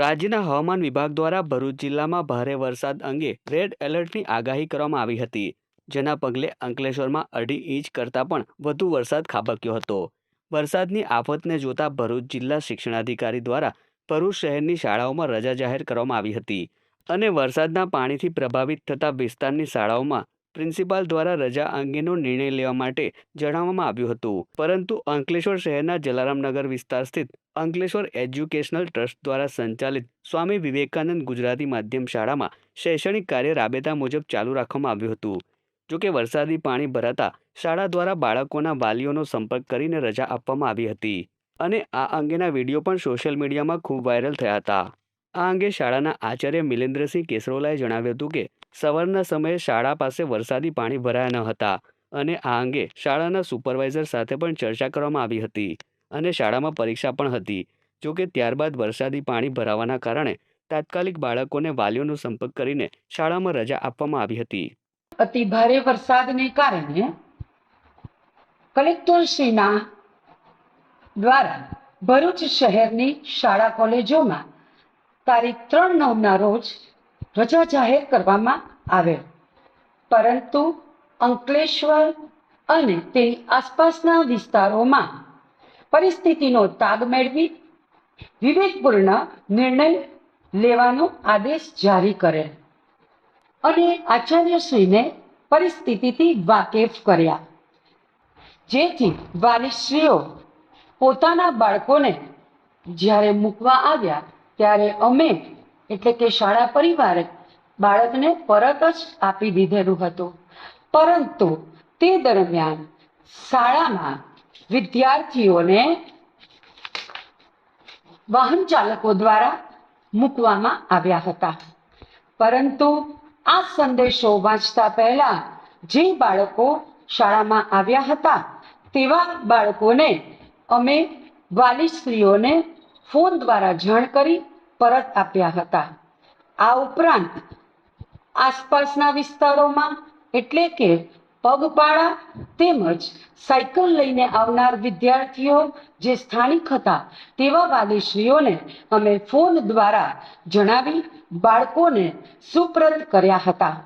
રાજ્યના હવામાન વિભાગ દ્વારા ભરૂચ જિલ્લામાં ભારે વરસાદ અંગે રેડ એલર્ટની આગાહી કરવામાં આવી હતી. જેના પગલે અંકલેશ્વરમાં અઢી ઇંચ કરતાં પણ વધુ વરસાદ ખાબક્યો હતો. વરસાદની આફતને જોતા ભરૂચ જિલ્લા શિક્ષણાધિકારી દ્વારા ભરૂચ શહેરની શાળાઓમાં રજા જાહેર કરવામાં આવી હતી અને વરસાદના પાણીથી પ્રભાવિત થતા વિસ્તારની શાળાઓમાં પ્રિન્સિપાલ દ્વારા રજા અંગેનો નિર્ણય લેવા માટે જણાવવામાં આવ્યું હતું. પરંતુ અંકલેશ્વર શહેરના જલારામનગર વિસ્તાર સ્થિત અંકલેશ્વર એજ્યુકેશનલ ટ્રસ્ટ દ્વારા સંચાલિત સ્વામી વિવેકાનંદ ગુજરાતી માધ્યમ શાળામાં શૈક્ષણિક કાર્ય રાબેતા મુજબ ચાલુ રાખવામાં આવ્યું હતું. જોકે વરસાદી પાણી ભરાતા શાળા દ્વારા બાળકોના વાલીઓનો સંપર્ક કરીને રજા આપવામાં આવી હતી. અને આ અંગેના વીડિયો પણ સોશિયલ મીડિયામાં ખૂબ વાયરલ થયા હતા. આ અંગે શાળાના આચાર્ય મિલેન્દ્રસિંહ કેસરોલાએ જણાવ્યું હતું કે, સવારના સમયે શાળા પાસે વરસાદી પાણી ભરાયા ન હતા અને આ અંગે શાળાના સુપરવાઇઝર સાથે પણ ચર્ચા કરવામાં આવી હતી અને શાળામાં પરીક્ષા પણ હતી. જોકે ત્યારબાદ વરસાદી પાણી ભરાવાના કારણે તાત્કાલિક બાળકોને વાલીઓનો સંપર્ક કરીને શાળામાં રજા આપવામાં આવી હતી. અતિ ભારે વરસાદને કારણે કલેક્ટરશ્રીના દ્વારા ભરૂચ શહેરની શાળા કોલેજોમાં તારીખ ત્રણ નવના રોજ રજા જાહેર કરવામાં આવેલ પરંતુ અંકલેશ્વર અને તેની આસપાસના વિસ્તારોમાં પરિસ્થિતિનો તાગ મેળવી વિવેકપૂર્ણ નિર્ણય લેવાનો આદેશ જારી કરેલ અને આચાર્યશ્રીને પરિસ્થિતિથી વાકેફ કર્યા. જેથી વાલીશ્રીઓ પોતાના બાળકોને જ્યારે મૂકવા આવ્યા ત્યારે અમે, એટલે કે શાળા પરિવારે, બાળકને પરત જ આપી દીધેલું હતું. પરંતુ તે દરમિયાન શાળામાં વિદ્યાર્થીઓને વાહન ચાલકો દ્વારા મૂકવામાં આવ્યા હતા. પરંતુ આ સંદેશો વાંચતા પહેલા જે બાળકો શાળામાં આવ્યા હતા, તેવા બાળકોને અમે વાલીશ્રીઓને ફોન દ્વારા જાણ કરી પરત આપ્યા હતા. આ ઉપરાંત આસપાસના વિસ્તારોમાં એટલે કે પગપાળા તેમજ સાયકલ લઈને આવનાર વિદ્યાર્થીઓ જે સ્થાનિક હતા તેવા વાલીશ્રીઓને અમે ફોન દ્વારા જણાવી બાળકોને સુપ્રત કર્યા હતા.